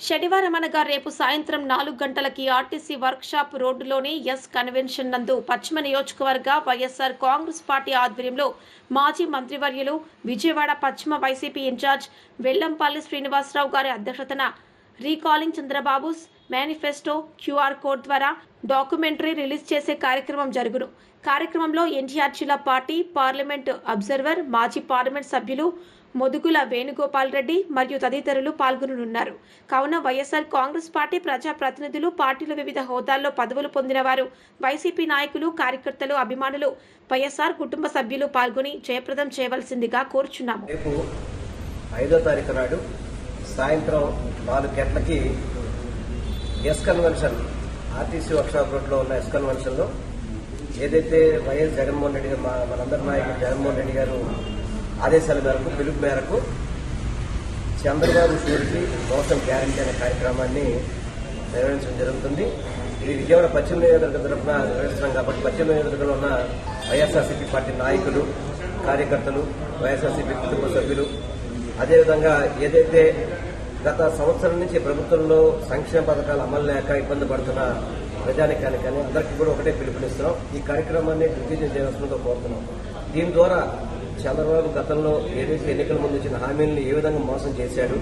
శనివారం అనగా రేపు సాయంత్రం నాలుగు గంటలకి ఆర్టీసీ వర్క్షాప్ రోడ్డులోని ఎస్ కన్వెన్షన్ నందు పశ్చిమ నియోజకవర్గ వైఎస్ఆర్ కాంగ్రెస్ పార్టీ ఆధ్వర్యంలో మాజీ మంత్రివర్యులు విజయవాడ పశ్చిమ వైసీపీ ఇన్ఛార్జ్ వెల్లంపల్లి శ్రీనివాసరావు గారి అధ్యక్షతన recalling Chandrababu's manifesto QR code ద్వారా డాక్యుమెంటరీ రిలీజ్ చేసే కార్యక్రమం జరుగును. కార్యక్రమంలో ఎన్టీఆర్ జిల్లా పార్టీ పార్లమెంట్ అబ్జర్వర్ మాజీ పార్లమెంట్ సభ్యులు మొదుగుల వేణుగోపాల్ రెడ్డి మరియు తదితరులు పాల్గొననున్నారు. కావున వైఎస్ఆర్ కాంగ్రెస్ పార్టీ ప్రజా ప్రతినిధులు పార్టీల వివిధ హోదాల్లో పదవులు పొందినవారు వైసీపీ నాయకులు కార్యకర్తలు అభిమానులు వైఎస్ఆర్ కుటుంబ సభ్యులు పాల్గొని జయప్రదం చేయవలసిందిగా కోరుచున్నాము. ఐదో తారీఖు నాడు సాయంత్రం నాలుగు గంటలకి ఎస్ కన్వెన్షన్ ఆర్టీసీ వర్క్షాప్ రోడ్లో ఉన్న ఎస్ కన్వెన్షన్లో ఏదైతే వైఎస్ జగన్మోహన్ రెడ్డి గారు మనందరి నాయకుడు జగన్మోహన్ రెడ్డి గారు ఆదేశాల మేరకు పిలుపు మేరకు చంద్రబాబు షూరిటీ మోసం గ్యారంటీ అనే కార్యక్రమాన్ని నిర్వహించడం జరుగుతుంది. ఇది విజయవాడ పశ్చిమ నియోజకవర్గం తరఫున నిర్వహిస్తున్నాం కాబట్టి పశ్చిమ నియోజకవర్గంలో ఉన్న వైఎస్ఆర్సీపీ పార్టీ నాయకులు కార్యకర్తలు వైఎస్ఆర్సీపీ కుటుంబ సభ్యులు అదేవిధంగా ఏదైతే గత సంవత్సరం నుంచి ప్రభుత్వంలో సంక్షేమ పథకాలు అమలు లేక ఇబ్బంది పడుతున్న ప్రజానికాన్ని కానీ అందరికీ కూడా ఒకటే పిలుపునిస్తున్నాం. ఈ కార్యక్రమాన్ని దిగ్విజయం చేయవలసిందిగా కోరుతున్నాం. దీని ద్వారా చంద్రబాబు గతంలో ఏదైతే ఎన్నికల ముందు వచ్చిన హామీలను ఏ విధంగా మోసం చేశాడు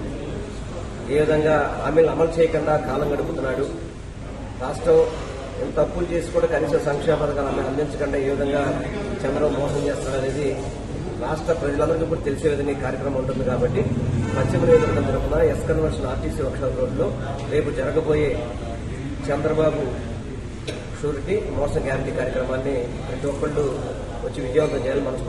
ఏ విధంగా హామీలు అమలు చేయకుండా కాలం గడుపుతున్నాడు రాష్ట్రం ఎంత తప్పులు చేసి కూడా కనీసం సంక్షేమ పథకాలు అందించకుండా ఏ విధంగా చంద్రబాబు మోసం చేస్తున్నాడు అనేది రాష్ట్ర ప్రజలందరికీ కూడా తెలిసే విధంగా ఈ కార్యక్రమం ఉంటుంది కాబట్టి పశ్చిమ నియోజకవర్గం తరఫున ఎస్ కన్వర్షన్ ఆర్టీసీ వర్క్షాప్ రోడ్లో రేపు జరగబోయే చంద్రబాబు షూరిటీ మోసం గ్యారంటీ కార్యక్రమాన్ని ప్రతి ఒక్కళ్ళు వచ్చి విజయవంతం చేయాలి మనసు